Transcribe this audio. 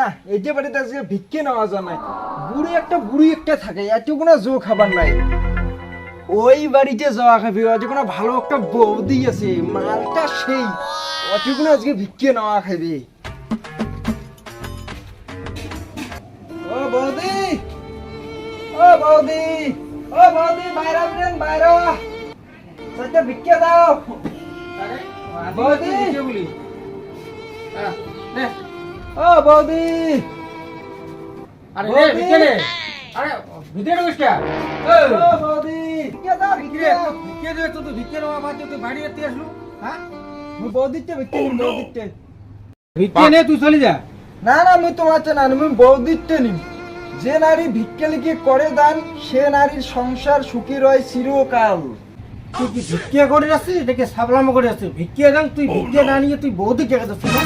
না এই যে বাড়িতে আজকে ভিক্ষে নেওয়া যায় না বুড়ি একটা বুড়ি একটা থাকে এতগুলো জো খাবার নাই। ওই বাড়িতে যাওয়া খাবি আজ কোনো ভালো একটা বৌদি আছে মালটা সেই অতগুলো আজকে ভিক্ষে নেওয়া খাবি। ও বৌদি ও বৌদি ও বৌদি বাইরে আসবেন বাইরে। সাথে ভিক্ষে দাও। বৌদি। ও বৌদি। আরে রে ভিতরে। আরে ভিতরে ঢুকিস ও বৌদি। ভিক্ষে দাও ভিতরে? রে তুই তো ভিতরে বাবা বাদ বাড়ি এতে আসলু। হ্যাঁ? মুই বৌদিতে ভিক্ষে নিম বৌদিতে ভিতরে তুই চলে যা। না না মুই তোমার না আমি বৌদিতে নিম। যে নারী ভিক্ষে লিখে করে দান সে নারীর সংসার সুখী রয় চিরকাল। তুই কি ভিক্ষা করে যাচ্ছিস? এটাকে সাবলাম করে যাচ্ছিস? ভিক্ষা দাম তুই ভিক্ষা না নিয়ে তুই বৌদি কে যাচ্ছিস না?